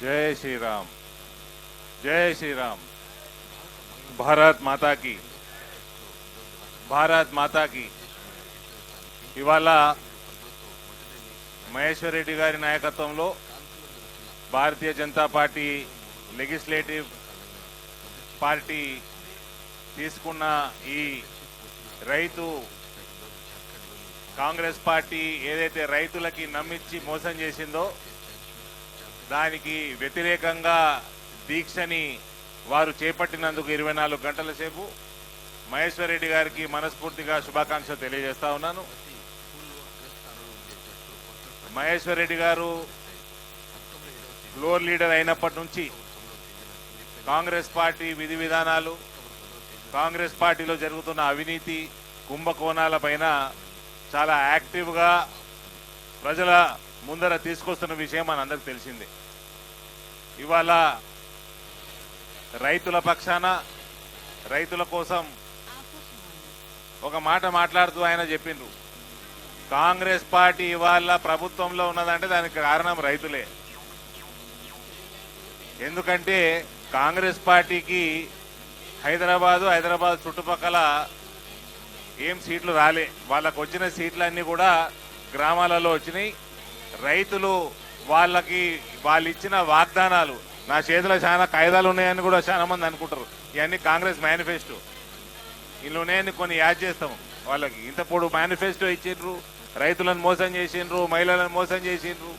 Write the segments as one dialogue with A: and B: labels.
A: జై శ్రీరామ్. జై శ్రీరామ్. భారత్ మాతాకి. భారత్ మాతాకి. ఇవాళ మహేశ్వర్ రెడ్డి గారి నాయకత్వంలో Bharatiya Janata party legislative party తీసుకున్న ఈ రైతు కాంగ్రెస్ పార్టీ ఏదైతే రైతులకి నమ్మించి మోసం చేసిందో దానికి వ్యతిరేకంగా దీక్షని వారు చేపట్టినందుకు ఇరవై నాలుగు గంటల సేపు మహేశ్వర్ రెడ్డి గారికి మనస్ఫూర్తిగా శుభాకాంక్షలు తెలియజేస్తా ఉన్నాను. మహేశ్వర్ రెడ్డి గారు ఫ్లోర్ లీడర్ అయినప్పటి నుంచి కాంగ్రెస్ పార్టీ విధి విధానాలు కాంగ్రెస్ పార్టీలో జరుగుతున్న అవినీతి కుంభకోణాల పైన చాలా యాక్టివ్గా ప్రజల ముందర తీసుకొస్తున్న విషయం మనందరికి తెలిసిందే. ఇవాళ రైతుల పక్షాన రైతుల కోసం ఒక మాట మాట్లాడుతూ ఆయన చెప్పిండ్రు. కాంగ్రెస్ పార్టీ ఇవాళ ప్రభుత్వంలో ఉన్నదంటే దానికి కారణం రైతులే. ఎందుకంటే కాంగ్రెస్ పార్టీకి హైదరాబాదు హైదరాబాద్ చుట్టుపక్కల ఏం సీట్లు రాలే. వాళ్ళకు వచ్చిన సీట్లన్నీ కూడా గ్రామాలలో వచ్చినాయి. రైతులు వాళ్ళకి వాళ్ళు ఇచ్చిన వాగ్దానాలు. నా చేతిలో చాలా కాయిదాలు ఉన్నాయని కూడా చాలా మంది అనుకుంటారు. ఇవన్నీ కాంగ్రెస్ మేనిఫెస్టో. ఇందులో ఉన్నాయని కొన్ని యాడ్ చేస్తాం. వాళ్ళకి ఇంత పొడు మేనిఫెస్టో ఇచ్చిండ్రు. రైతులను మోసం చేసిండ్రు మహిళలను మోసం చేసిండ్రు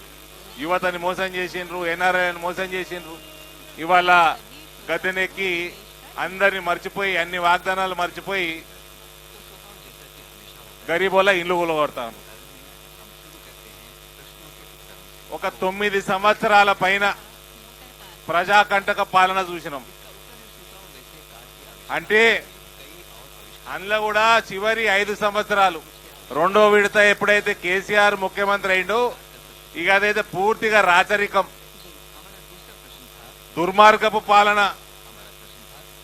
A: యువతని మోసం చేసిండ్రు ఎన్ఆర్ఐలను మోసం చేసిండ్రు. ఇవాళ గతనెక్కి అందరిని మర్చిపోయి అన్ని వాగ్దానాలు మర్చిపోయి గరీబోలా ఇల్లు కొలగొడతాను ఒక తొమ్మిది సంవత్సరాల పైన ప్రజాకంటక పాలన చూసినాం. అంటే అందులో కూడా చివరి ఐదు సంవత్సరాలు. రెండో విడత ఎప్పుడైతే కేసీఆర్ ముఖ్యమంత్రి అయిండో ఇక అదైతే పూర్తిగా రాచరికం. దుర్మార్గపు పాలన.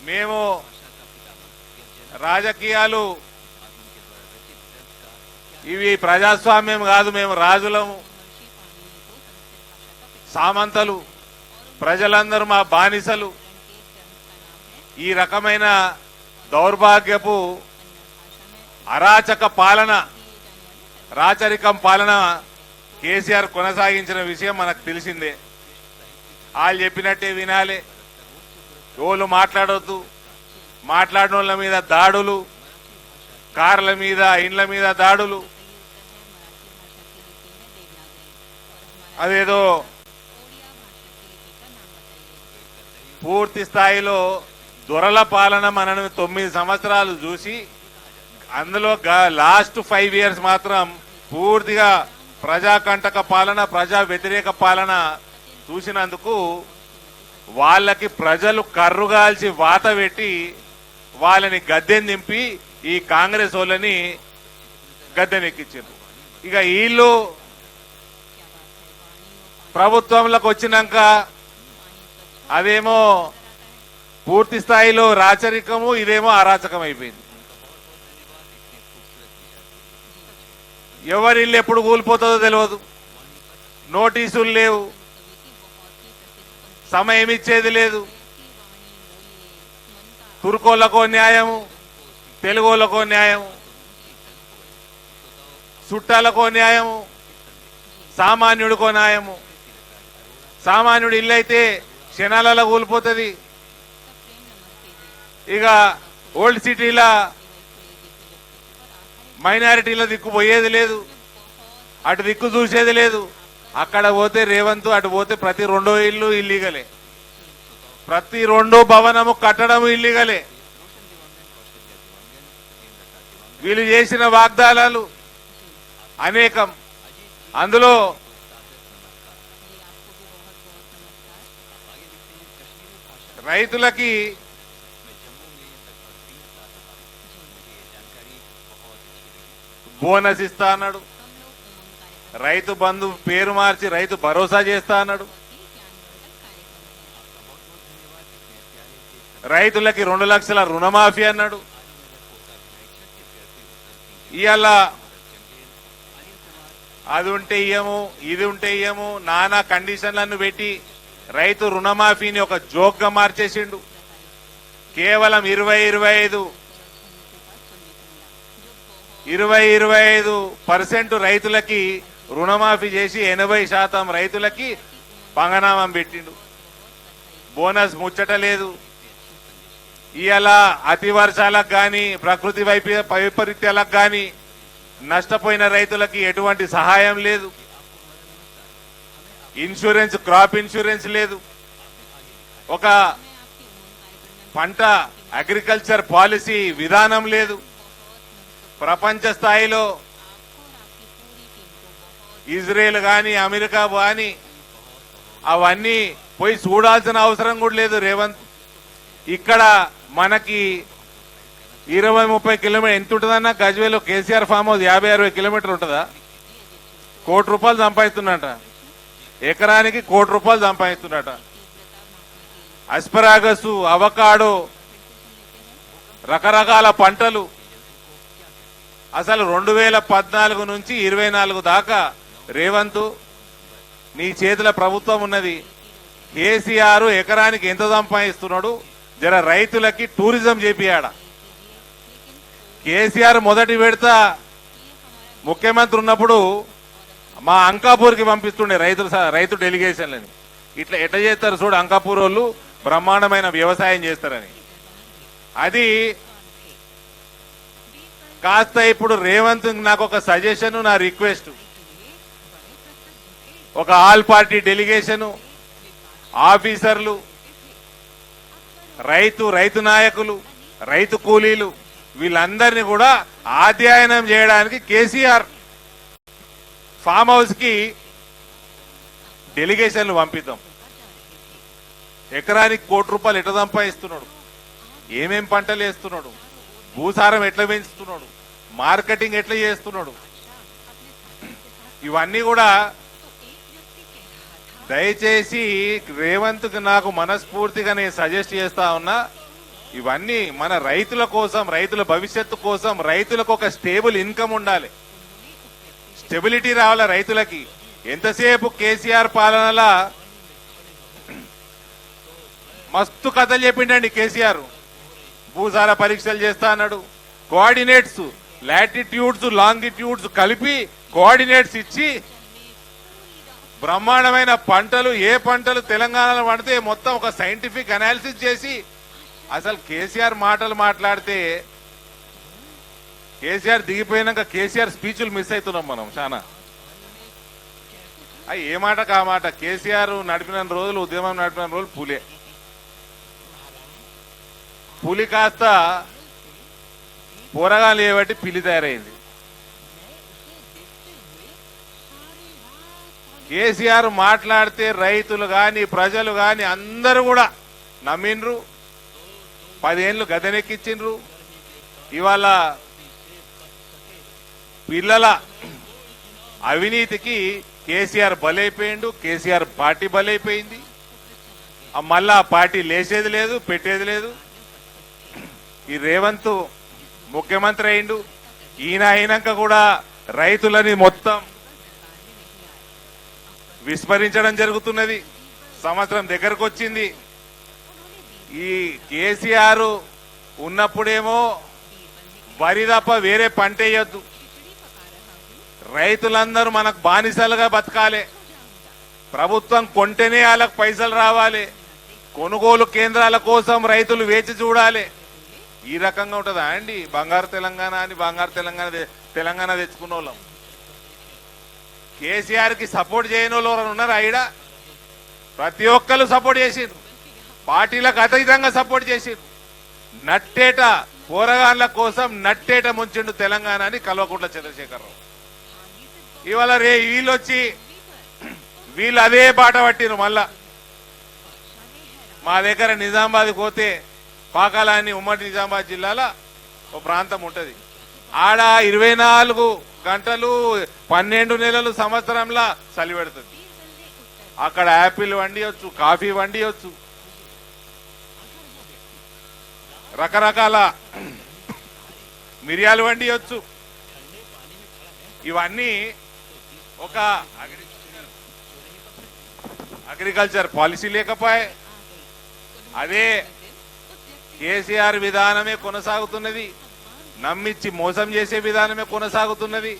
A: మేము రాజకీయాలు ఇవి ప్రజాస్వామ్యం కాదు మేము రాజులము. సామంతలు ప్రజలందరూ మా బానిసలు. ఈ రకమైన దౌర్భాగ్యపు అరాచక పాలన రాచరికం పాలన కేసీఆర్ కొనసాగించిన విషయం మనకు తెలిసిందే. వాళ్ళు చెప్పినట్టే వినాలి. ఎవరు మాట్లాడొద్దు. మాట్లాడిన వాళ్ళ మీద దాడులు కార్ల మీద ఇండ్ల మీద దాడులు. అదేదో పూర్తి స్థాయిలో దొరల పాలన మనం తొమ్మిది సంవత్సరాలు చూసి అందులో లాస్ట్ ఫైవ్ ఇయర్స్ మాత్రం పూర్తిగా ప్రజాకంటక పాలన ప్రజా వ్యతిరేక పాలన చూసినందుకు వాళ్ళకి ప్రజలు కర్రుగాల్చి వాత పెట్టి వాళ్ళని గద్దెని దింపి ఈ కాంగ్రెస్ వాళ్ళని గద్దెనెక్కించారు ఇక వీళ్ళు ప్రభుత్వంలోకి వచ్చినాక అదేమో పూర్తి స్థాయిలో రాచరికము ఇదేమో అరాచకం అయిపోయింది ఎవరి ఇల్లు ఎప్పుడు కూలిపోతుందో తెలియదు నోటీసులు లేవు. సమయం ఇచ్చేది లేదు. తుర్కోళ్ళకో న్యాయము తెలుగోళ్ళకో న్యాయము చుట్టాలకో న్యాయము సామాన్యుడికో న్యాయము. సామాన్యుడు ఇల్లు అయితే క్షణాలలో కూలిపోతుంది. ఇక ఓల్డ్ సిటీల మైనారిటీల దిక్కు పోయేది లేదు. అటు దిక్కు చూసేది లేదు. అక్కడ పోతే రేవంత్ అటు పోతే ప్రతి రెండో ఇల్లు ఇల్లీగలే. ప్రతి రెండో భవనము కట్టడము ఇల్లీగలే. వీళ్ళు చేసిన వాగ్దానాలు అనేకం. అందులో రైతులకి బోనస్ ఇస్తా అన్నాడు. రైతు బంధు పేరు మార్చి రైతు భరోసా చేస్తా అన్నాడు. రైతులకి రెండు లక్షల రుణమాఫీ అన్నాడు. ఇవాళ అది ఉంటే ఇయ్యము ఇది ఉంటే ఇయ్యము నానా కండిషన్లను పెట్టి రైతు రుణమాఫీని ఒక జోక్గా మార్చేసిండు. కేవలం ఇరవై ఇరవై ఐదు ఇరవై ఇరవై ఐదు పర్సెంట్ రైతులకి రుణమాఫీ చేసి ఎనభై శాతం రైతులకి పంగనామం పెట్టిండు. బోనస్ ముచ్చట లేదు. ఇవాళ అతి వర్షాలకు కానీ ప్రకృతి వైప వైపరీత్యాలకు కానీ నష్టపోయిన రైతులకి ఎటువంటి సహాయం లేదు. ఇన్సూరెన్స్ క్రాప్ ఇన్సూరెన్స్ లేదు. ఒక పంట అగ్రికల్చర్ పాలసీ విధానం లేదు. ప్రపంచ స్థాయిలో ఇజ్రాయెల్ కానీ అమెరికా కానీ అవన్నీ పోయి చూడాల్సిన అవసరం కూడా లేదు రేవంత్. ఇక్కడ మనకి ఇరవై ముప్పై కిలోమీటర్ ఎంత ఉంటుందన్నా? గజ్వేలో కేసీఆర్ ఫామ్ హౌస్ యాభై అరవై కిలోమీటర్ ఉంటుందా? కోటి రూపాయలు సంపాదిస్తున్నట ఎకరానికి కోటి రూపాయలు సంపాదిస్తున్నట అస్పరాగస్ అవకాడో రకరకాల పంటలు. అసలు రెండు వేల పద్నాలుగు నుంచి ఇరవై నాలుగు దాకా రేవంత్ నీ చేతుల ప్రభుత్వం ఉన్నది. కేసీఆర్ ఎకరానికి ఎంత సంపాదిస్తున్నాడు? జర రైతులకి టూరిజం చేపియాడ. కేసీఆర్ మొదటి విడత ముఖ్యమంత్రి ఉన్నప్పుడు మా అంకాపూర్కి పంపిస్తుండే రైతులు స- రైతు డెలిగేషన్లని. ఇట్లా ఎట్లా చేస్తారు చూడు అంకాపూర్ వాళ్ళు? బ్రహ్మాండమైన వ్యవసాయం చేస్తారని. అది కాస్త ఇప్పుడు రేవంత్ నాకు ఒక సజెషన్ నా రిక్వెస్ట్. ఒక ఆల్ పార్టీ డెలిగేషను ఆఫీసర్లు రైతు రైతు నాయకులు రైతు కూలీలు వీళ్ళందరినీ కూడా అధ్యయనం చేయడానికి కేసీఆర్ ఫామ్ హౌస్కి డెలిగేషన్లు పంపిద్దాం. ఎకరానికి కోటి రూపాయలు ఎట్లా సంపాదిస్తున్నాడు? ఏమేం పంటలు వేస్తున్నాడు? భూసారం ఎట్లా పెంచుతున్నాడు? మార్కెటింగ్ ఎట్లా చేస్తున్నాడు? ఇవన్నీ కూడా దయచేసి రేవంత్కి నాకు మనస్ఫూర్తిగా నేను సజెస్ట్ చేస్తా ఉన్నా ఇవన్నీ మన రైతుల కోసం రైతుల భవిష్యత్తు కోసం రైతులకు ఒక స్టేబుల్ ఇన్కమ్ ఉండాలి. స్టెబిలిటీ రావాలి రైతులకి? ఎంతసేపు కేసీఆర్ పాలనలా మస్తు కథలు చెప్పిండండి కేసీఆర్. భూసార పరీక్షలు చేస్తా అన్నాడు. కోఆర్డినేట్స్ లాటిట్యూడ్స్ లాంగిట్యూడ్స్ కలిపి కోఆర్డినేట్స్ ఇచ్చి బ్రహ్మాండమైన పంటలు ఏ పంటలు తెలంగాణలో పడితే మొత్తం ఒక సైంటిఫిక్ అనాలిసిస్ చేసి అసలు కేసీఆర్ మాటలు మాట్లాడితే కేసీఆర్ దిగిపోయినాక కేసీఆర్ స్పీచ్లు మిస్ అవుతున్నాం మనం చాలా అయ్యి ఏ మాట కా మాట? కేసీఆర్ నడిపిన రోజులు ఉద్యమం నడిపిన రోజులు పులే. పులి కాస్త పోరగాలు ఏబట్టి పిల్లి తయారైంది. కేసీఆర్ మాట్లాడితే రైతులు కానీ ప్రజలు కానీ అందరూ కూడా నమ్మిండ్రు. పదేళ్ళు గదనెక్కించిండ్రు ఇవాళ పిల్లల అవినీతికి కేసీఆర్ బలైపోయిండు కేసీఆర్ పార్టీ బలైపోయింది. మళ్ళా ఆ పార్టీ లేచేది లేదు పెట్టేది లేదు. ఈ రేవంత్ ముఖ్యమంత్రి అయిండు. ఈయన అయినాక కూడా రైతులని మొత్తం విస్మరించడం జరుగుతున్నది. సంవత్సరం దగ్గరకు వచ్చింది ఈ కేసీఆర్ ఉన్నప్పుడేమో వరి తప్ప వేరే పంట వేయొద్దు. రైతులందరూ మనకు బానిసలుగా బతకాలి. ప్రభుత్వం కొంటేనే వాళ్ళకు పైసలు రావాలి. కొనుగోలు కేంద్రాల కోసం రైతులు వేచి చూడాలి. ఈ రకంగా ఉంటుందా అండి? బంగారు తెలంగాణ అని బంగారు తెలంగాణ తెలంగాణ తెచ్చుకున్న వాళ్ళం కేసీఆర్కి సపోర్ట్ చేయని వాళ్ళు ఉన్నారు ఉన్నారా ప్రతి ఒక్కరు సపోర్ట్ చేసిండ్రు. పార్టీలకు అతీతంగా సపోర్ట్ చేసిండ్రు. నట్టేట పోరగాళ్ళ కోసం నట్టేట ముంచిండు తెలంగాణ అని కల్వకుంట్ల చంద్రశేఖరరావు. ఇవాళ రే వీళ్ళు వచ్చి వీళ్ళు అదే పాట పట్టిరు మళ్ళా. మా దగ్గర నిజామాబాద్ పోతే పాకాల అని ఉమ్మడి నిజామాబాద్ జిల్లాలో ఒక ప్రాంతం ఉంటుంది. ఆడ ఇరవై నాలుగు గంటలు పన్నెండు నెలలు సంవత్సరంలా చలి పెడుతుంది. అక్కడ యాపిల్ వండియొచ్చు కాఫీ వండియొచ్చు. రకరకాల మిరియాలు వండియొచ్చు. ఇవన్నీ ఒక అగ్రికల్చర్ పాలసీ లేకపోయే అదే కేసీఆర్ విధానమే కొనసాగుతున్నది నమ్మిచ్చి మోసం చేసే విధానమే కొనసాగుతున్నది.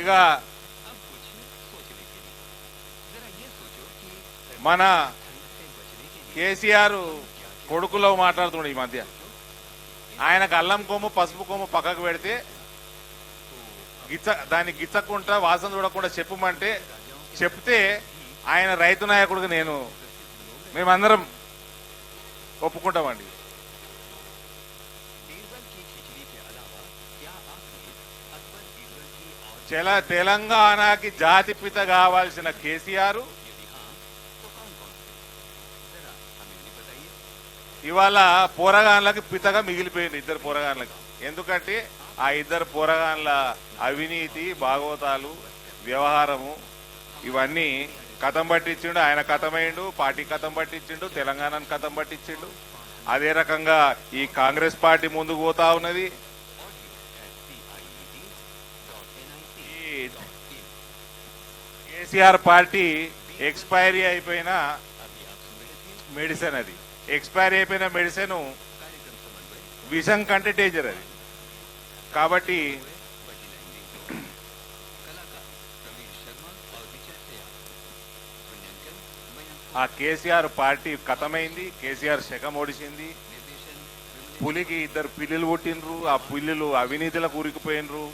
A: ఇక మన కేసీఆర్ కొడుకులో మాట్లాడుతున్నాడు ఈ మధ్య. ఆయనకు అల్లం కొమ్ము పసుపు కొమ్ము పక్కకు పెడితే గిచ్చ దాన్ని గిచ్చకుండా వాసన చూడకుండా చెప్పమంటే చెప్తే ఆయన రైతు నాయకుడికి నేను మేమందరం ఒప్పుకుంటామండి. తెలంగాణకి జాతిపిత కావాల్సిన కేసీఆర్ ఇవాళ పోరగాన్లకి పితగా మిగిలిపోయింది ఇద్దరు పోరగాన్లకి ఎందుకంటే ఆ ఇద్దరు పోరగాన్ల అవినీతి భాగవతాలు వ్యవహారము ఇవన్నీ కథం పట్టించిండు ఆయన కథమైండు పార్టీ కథం పట్టించిండు తెలంగాణను కథం పట్టించిండు. అదే రకంగా ఈ కాంగ్రెస్ పార్టీ ముందుకు పోతా ఉన్నది. కేసీఆర్ పార్టీ ఎక్స్పైరీ అయిపోయిన మెడిసిన్ అది. ఎక్స్పైర్ అయిపోయిన మెడిసిన్ విషం కంటే డేంజర్ అది. కాబట్టి ఆ కేసీఆర్ పార్టీ కథమైంది కేసీఆర్ శకం
B: ఒడిసింది
A: పులికి ఇద్దరు పిల్లులు పుట్టినరు ఆ పిల్లులు అవినీతిలో కూరికిపోయినరు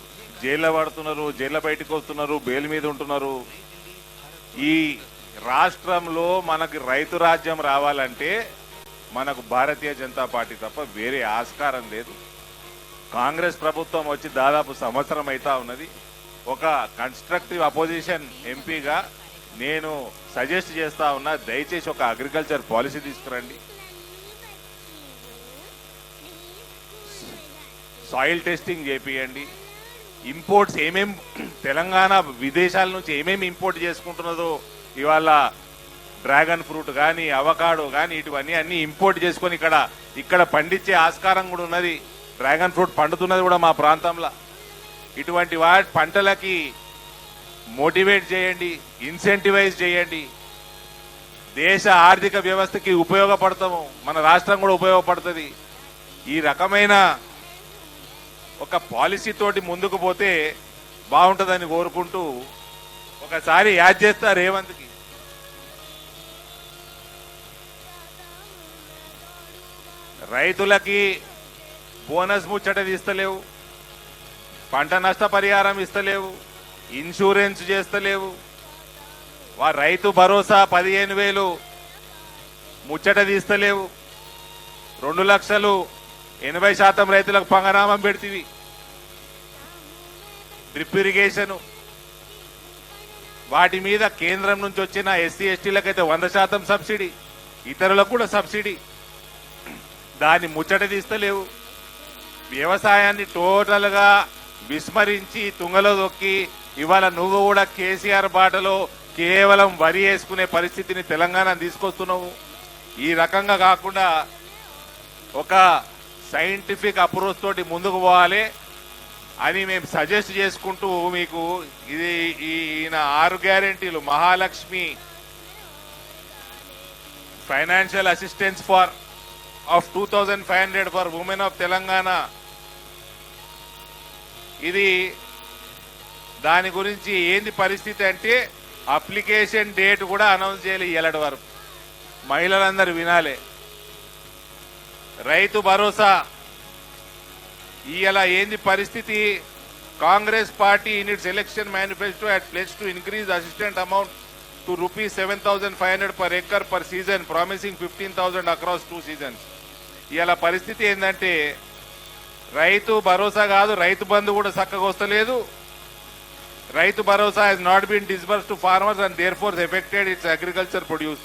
A: జైల్లో పడుతున్నారు జైల్లో బయటకు వస్తున్నారు బెయిల్ మీద ఉంటున్నారు. ఈ రాష్ట్రంలో మనకి రైతు రాజ్యం రావాలంటే మనకు భారతీయ జనతా పార్టీ తప్ప వేరే ఆస్కారం లేదు. కాంగ్రెస్ ప్రభుత్వం వచ్చి దాదాపు సంవత్సరం అవుతా ఉన్నది. ఒక కన్స్ట్రక్టివ్ అపోజిషన్ ఎంపీగా నేను సజెస్ట్ చేస్తా ఉన్నా దయచేసి ఒక అగ్రికల్చర్ పాలసీ తీసుకురండి. సాయిల్ టెస్టింగ్ చేపియండి. ఇంపోర్ట్స్ ఏమేం తెలంగాణ విదేశాల నుంచి ఏమేమి ఇంపోర్ట్ చేసుకుంటున్నదో ఇవాళ డ్రాగన్ ఫ్రూట్ కానీ అవకాడో కానీ ఇటువన్నీ అన్ని ఇంపోర్ట్ చేసుకొని ఇక్కడ ఇక్కడ పండించే ఆస్కారం కూడా ఉన్నది. డ్రాగన్ ఫ్రూట్ పండుతున్నది కూడా మా ప్రాంతంలో. ఇటువంటి వాటి పంటలకి మోటివేట్ చేయండి ఇన్సెంటివైజ్ చేయండి. దేశ ఆర్థిక వ్యవస్థకి ఉపయోగపడతాము మన రాష్ట్రం కూడా ఉపయోగపడుతుంది. ఈ రకమైన ఒక పాలసీ తోటి ముందుకు పోతే బాగుంటుందని కోరుకుంటూ ఒకసారి యాడ్ చేస్తా రేవంత్కి. రైతులకి బోనస్ ముచ్చట తీస్తలేవు పంట నష్టపరిహారం ఇస్తలేవు ఇన్సూరెన్స్ చేస్తలేవు. వా రైతు భరోసా పదిహేను వేలు ముచ్చట తీస్తలేవు. రెండు లక్షలు ఎనభై శాతం రైతులకు పంగనామం పెడుతుంది డ్రిప్ ఇరిగేషన్. వాటి మీద కేంద్రం నుంచి వచ్చిన ఎస్సీ ఎస్టీలకైతే వంద శాతం సబ్సిడీ ఇతరులకు కూడా సబ్సిడీ. దాన్ని ముచ్చట తీస్తలేవు. వ్యవసాయాన్ని టోటల్గా విస్మరించి తుంగలో దొక్కి ఇవాళ నువ్వు కూడా కేసీఆర్ బాటలో కేవలం వరి వేసుకునే పరిస్థితిని తెలంగాణ తీసుకొస్తున్నావు. ఈ రకంగా కాకుండా ఒక సైంటిఫిక్ అప్రోచ్ తోటి ముందుకు పోవాలి అని మేము సజెస్ట్ చేసుకుంటూ మీకు ఇది ఈ- ఈయన ఆరు గ్యారెంటీలు Mahalakshmi financial assistance for of two thousand five hundred for women of Telangana ఇది దాని గురించి ఏంది పరిస్థితి అంటే అప్లికేషన్ డేట్ కూడా అనౌన్స్ చేయాలి ఇయ్యలటి వరకు. మహిళలందరూ వినాలి. రైతు భరోసా. ఇవాళ ఏంది పరిస్థితి? Congress party in its election manifesto at place to increase assistant amount to rupees seven thousand five hundred per acre per season promising fifteen thousand across two seasons ఇవాళ పరిస్థితి ఏంటంటే రైతు భరోసా కాదు రైతు బంధు కూడా చక్కగా వస్తలేదు. Rythu Bharosa has not been disbursed to farmers and their forces affected its agriculture produce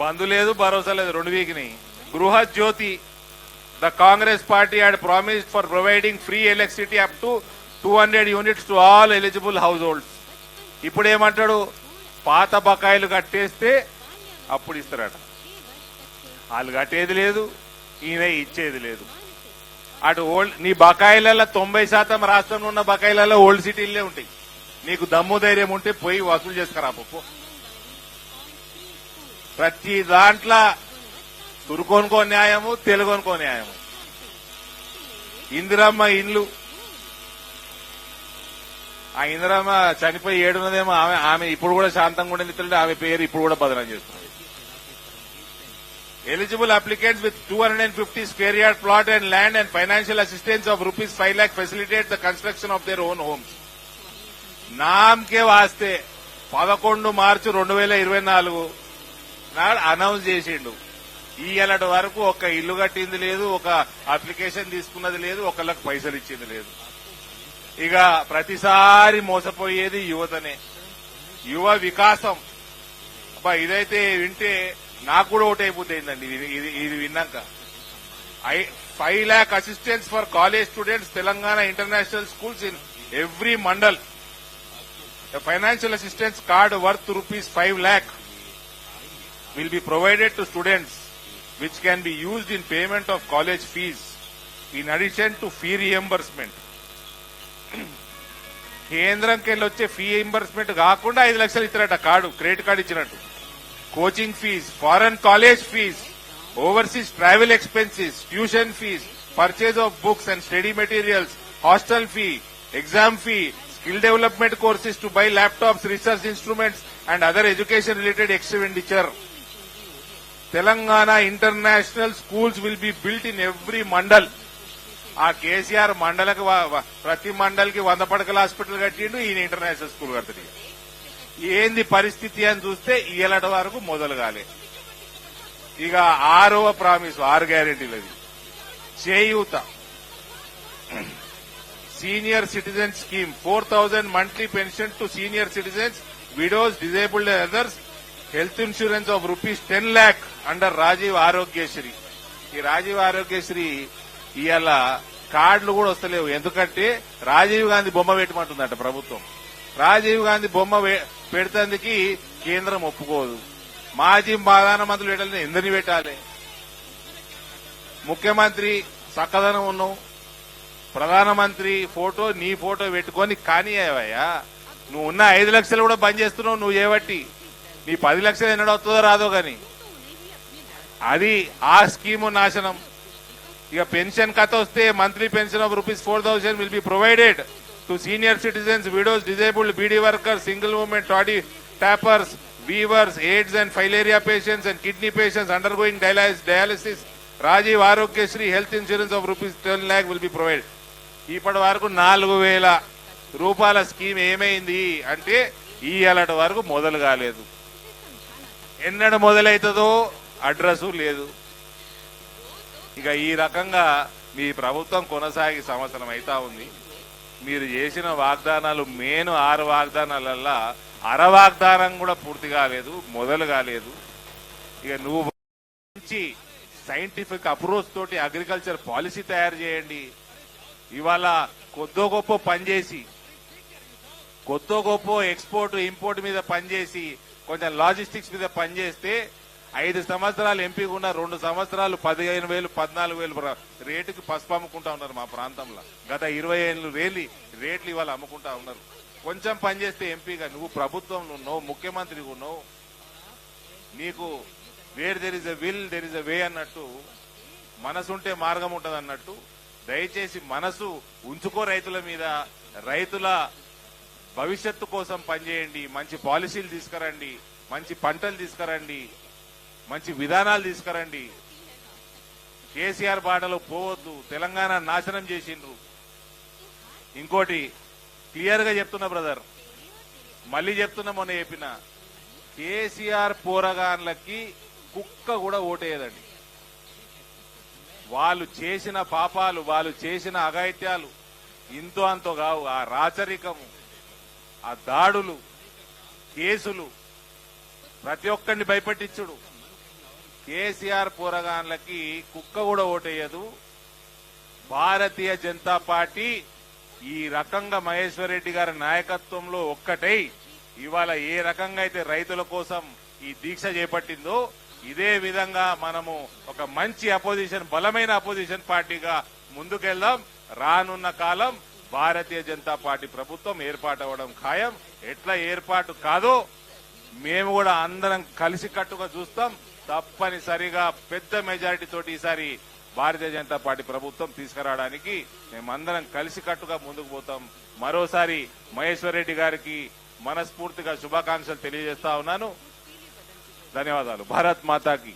A: Bandhu లేదు భరోసా లేదు రెండు వీక్ని. Gruha Jyothi the Congress party had promised for providing free electricity up to two hundred units to all eligible house holds ఇప్పుడు ఏమంటాడు పాత బకాయిలు కట్టేస్తే అప్పుడు ఇస్తారట. వాళ్ళు కట్టేది లేదు ఈయన ఇచ్చేది లేదు. అటు ఓల్డ్ నీ బకాయిలలో తొంభై శాతం రాష్ట్రంలో ఉన్న బకాయిలలో ఓల్డ్ సిటీలే ఉంటాయి. నీకు దమ్ము ధైర్యం ఉంటే పోయి వసూలు చేసుకురా పప్పు. ప్రతి దాంట్లో తురుకోనుకో న్యాయము తెలుగొనుకో న్యాయము. ఇందిరమ్మ ఇండ్లు ఆ ఇందిరమ్మ చనిపోయి ఏడున్నదేమో ఆమె ఆమె ఇప్పుడు కూడా శాంతంగా ఉండే మిత్రులు ఆమె పేరు ఇప్పుడు కూడా బదనం చేస్తుంది eligible applicants with two hundred and fifty square yard plot and land and financial assistance of rupees five lakh facilitate the construction of their own homes నామ్కే వాస్తే పదకొండు మార్చి రెండు వేల ఇరవై నాలుగు నాడు అనౌన్స్ చేసిండు. ఇయ్యలటి వరకు ఒక ఇల్లు కట్టింది లేదు ఒక అప్లికేషన్ తీసుకున్నది లేదు ఒకళ్ళకి పైసలు ఇచ్చింది లేదు. ఇక ప్రతిసారి మోసపోయేది యువతనే. యువ వికాసం. అబ్బా ఇదైతే వింటే నాకు కూడా ఒకటి అయిపోతుందండి ఇది ఇది విన్నాక. I five lakh assistants for college students Telangana international schools in every mandal. Financial assistance card worth rupees five lakh will be provided to students which can be used in payment of college fees in addition to fee reimbursement కేంద్రంకి వెళ్ళి వచ్చే fee reimbursement కాకుండా ఐదు లక్షలు ఇచ్చినట్ట card credit card ఇచ్చినట్టు. Coaching fees foreign college fees overseas travel expenses tuition fees purchase of books and study materials hostel fee exam fee skill development courses to buy laptops research instruments and other education related expenditure Telangana international schools will be built in every mandal ఆ కేసీఆర్ మండలకు ప్రతి మండలికి వంద పడకల hospital కట్టిండు ఈయన international school కడుతుంది ఏంది పరిస్థితి అని చూస్తే ఇయ్యలటి వరకు మొదలు కాలే. ఇక ఆరవ ప్రామిస్ ఆరు గ్యారెంటీలది Cheyutha. Senior citizen scheme four thousand monthly pension to senior citizens widows disabled others health insurance of rupees ten lakh under Rajiv Aarogyasri ఈ రాజీవ్ ఆరోగ్యశ్రీ ఇవాళ కార్డులు కూడా వస్తలేవు. ఎందుకంటే రాజీవ్ గాంధీ బొమ్మ పెట్టమంటుందట ప్రభుత్వం. రాజీవ్ గాంధీ బొమ్మ వే- పెడతందుకి కేంద్రం ఒప్పుకోదు. మాజీ ప్రధానమంత్రులు పెట్టాలని ఎందరిని పెట్టాలి? ముఖ్యమంత్రి చక్కదనం ఉన్నావు. ప్రధానమంత్రి ఫోటో నీ ఫోటో పెట్టుకొని కానీ అయ్యా నువ్వు ఉన్న ఐదు లక్షలు కూడా బంద్ చేస్తున్నావు నువ్వు చేపట్టి నీ పది లక్షలు ఎన్నడో రాదో కానీ అది ఆ స్కీము నాశనం. ఇక పెన్షన్ కథ వస్తే monthly pension of rupees four thousand will be provided to senior citizens widows disabled beedi workers single moment toddy tappers weavers AIDS and filaria patients and kidney patients undergoing dialysis Rajiv Aarogyasri health insurance of rupees ten lakh will be provide ఇప్పటి వరకు నాలుగు వేల రూపాయల scheme ఏమైంది అంటే ఈ ఏలటి వరకు మొదలు కాలేదు. ఎన్నడ మొదలవుతుందో అడ్రస్ లేదు. ఇక ఈ రకంగా మీ ప్రభుత్వం కొనసాగి సంవత్సరం అవుతా ఉంది. మీరు చేసిన వాగ్దానాలు మేను ఆరు వాగ్దానాలల్లా అర వాగ్దానం కూడా పూర్తి కాలేదు మొదలు కాలేదు. ఇక నువ్వు మంచి సైంటిఫిక్ అప్రోచ్ తోటి అగ్రికల్చర్ పాలసీ తయారు చేయండి. ఇవాళ కొద్దో గొప్ప పనిచేసి కొద్దో గొప్ప ఎక్స్పోర్ట్ ఇంపోర్ట్ మీద పనిచేసి కొంచెం లాజిస్టిక్స్ మీద పనిచేస్తే ఐదు సంవత్సరాలు ఎంపీగా ఉన్న రెండు సంవత్సరాలు పదిహేను వేలు పద్నాలుగు వేలు రేటుకి పసుపు అమ్ముకుంటా ఉన్నారు మా ప్రాంతంలో. గత ఇరవై ఏళ్ళు రేలి రేట్లు ఇవాళ అమ్ముకుంటా ఉన్నారు. కొంచెం పనిచేస్తే ఎంపీగా నువ్వు ప్రభుత్వంలో ఉన్నావు ముఖ్యమంత్రి ఉన్నావు. నీకు where there is a will there is a way అన్నట్టు మనసుంటే మార్గం ఉంటుంది అన్నట్టు దయచేసి మనసు ఉంచుకో రైతుల మీద రైతుల భవిష్యత్తు కోసం పనిచేయండి మంచి పాలసీలు తీసుకురండి మంచి పంటలు తీసుకురండి మంచి విధానాలు తీసుకురండి. కేసీఆర్ బాటలో పోవద్దు. తెలంగాణ నాశనం చేసిండ్రు. ఇంకోటి క్లియర్గా చెప్తున్నా బ్రదర్. మళ్ళీ చెప్తున్నా మొన్న చెప్పిన. కేసీఆర్ పోరగాన్లకి కుక్క కూడా ఓటేయదండి. వాళ్ళు చేసిన పాపాలు వాళ్ళు చేసిన అఘాయిత్యాలు ఇంతో అంతో కావు. ఆ రాచరికము ఆ దాడులు కేసులు ప్రతి ఒక్కరిని భయపెట్టించుడు. కేసీఆర్ పోరగాన్లకి కుక్క కూడా ఓటేయదు. భారతీయ జనతా పార్టీ ఈ రకంగా మహేశ్వర్ రెడ్డి గారి నాయకత్వంలో ఒక్కటై ఇవాళ ఏ రకంగా అయితే రైతుల కోసం ఈ దీక్ష చేపట్టిందో ఇదే విధంగా మనము ఒక మంచి అపోజిషన్ బలమైన అపోజిషన్ పార్టీగా ముందుకెళ్దాం. రానున్న కాలం భారతీయ జనతా పార్టీ ప్రభుత్వం ఏర్పాటు అవ్వడం ఖాయం. ఎట్లా ఏర్పాటు కాదో మేము కూడా అందరం కలిసికట్టుగా చూస్తాం. తప్పనిసరిగా పెద్ద మెజారిటీ తోటి ఈసారి భారతీయ జనతా పార్టీ ప్రభుత్వం తీసుకురావడానికి మేమందరం కలిసికట్టుగా ముందుకు పోతాం. మరోసారి మహేశ్వర్ రెడ్డి గారికి మనస్ఫూర్తిగా శుభాకాంక్షలు తెలియజేస్తా ఉన్నాను. ధన్యవాదాలు. భారత్ మాతాకి.